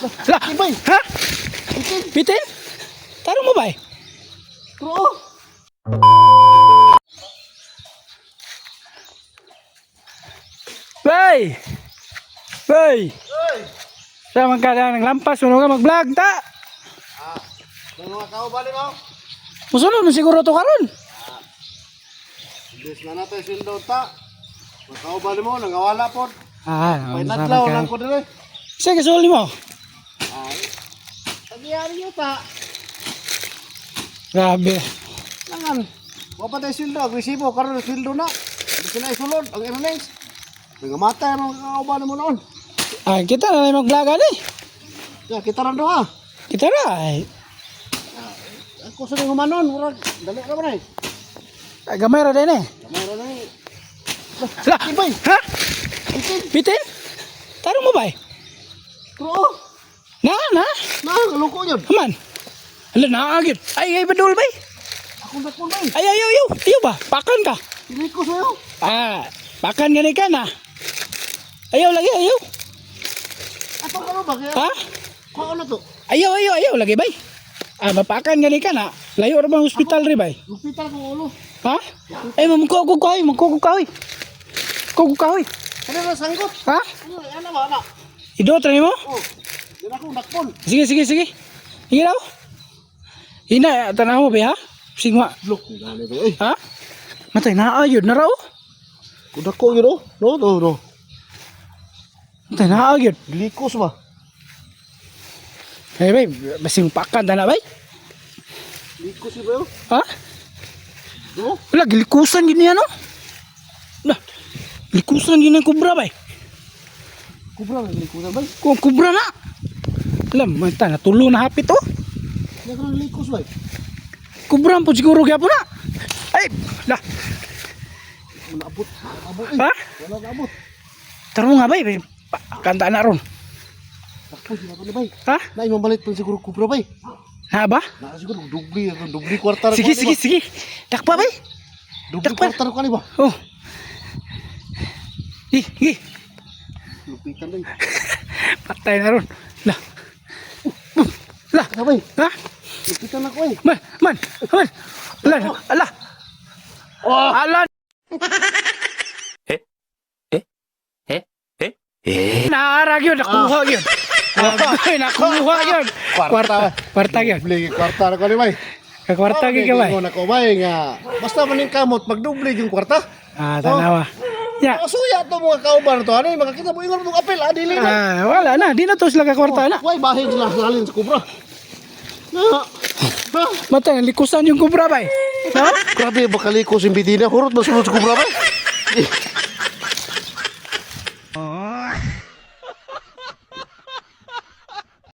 La, Ibay. ha? Bitin? Tarong mo ba eh? Bro. Bay! Bay! Hey. Sa mga kada ng lampas, ano ka mag-vlog ta? Ah, mga kaubali mo. Musunod mo siguro to karon. Bis na natin sildo ta. Mga kaubali mo, nangawala po. Ah, sa lang ko dire. Sige, suli mo. Ay. Nagyari yun ta. Grabe. Langan. Wapa tayo sildo, agresibo, karon sildo na. Bisa na isulod, ang earnings. Nangamatay ang mga kaubali mo noon. Ah, kita na lang mag-vlog ani. Ya, kita rin ha. Kita na. Ay, Ako sa mga manon, murag, dali ka ba na eh. ay, gamay ra din eh. Mayroon na eh. La, Ibay. ha? Bitin? Tarong mo ba eh? Bro, Na, na. na, kalungko yun. Aman. Hala, naagit. Ay, ay, badul ba eh? Ako na ko eh. Ay, ayaw, ayaw. Ayaw ba? Pakan ka. Hindi ko sa'yo. Ah, pakan gani ka na. Ayaw lagi, ayaw. Ato ka ba? Kaya, Ha? kung ano to? Ayaw, ayaw, ayaw lagi bay. Ah, mapakan gani ka na. Layo ra bang hospital ri bay? Lupitan ko ulo. Ha? Ay, mamkuha ko kahoy, magkuha ko kahoy. Kuha ko kahoy. Ano na sanggot? Ha? Ano, ano ba, ano? Idot rin mo? Oh, Sige, sige, sige. Hingi daw. Hina, tanaw bay ha? Sigma. Ba eh. Ha? Matay na ayod na raw. Kudak ko yun, oh. No, no, no. Matay na ayod. Likos ba? Ay bay, basing pakan na bay. Likos yun ba yun? Ha? No? Wala, gilikusan gini ano? Wala, likusan gini ang kubra bay. Kubra na likosan ba? Kung kubra na. Alam, mata na tulo na hapit oh. Hindi ka na likos ba? Kubra po siguro kaya po na. Ay, la, abot. Abot ha? Wala abot. Taro nga bay, kanta na ron. Ha? Na imong balit pa siguro kubra bay. Na ba? Na siguro dubli, dubli kwarta. Sige, sige, sige. Dakpa bay. Dubli kwarta ni ba? Oh. Hi, hi. Lupitan bay. Patay na ron. Uh. Ano bay? Ha? Lupitan ako eh. Man, man, man. Ala, ala. Oh! Ala. Naarag yun, nakuha yun. Ay, nakuha yun. Kwarta, kwarta yun. Dubli kwarta na ko ni bay. Kwarta yun ka ba? Ko na ko bay nga. Basta maning kamot magdubli yung kwarta. Ah, tanawa. Ya. Masuya to mga kauban to. Ano makakita mo ingon mong apel adili na. Ah, wala na, di na to sila kakwarta na. Why bahin sila salin sa kubra? Mata, likusan yung kubra ba eh? No? Grabe bakaliko si Bidina. Hurot ba sunod sa kubra bay?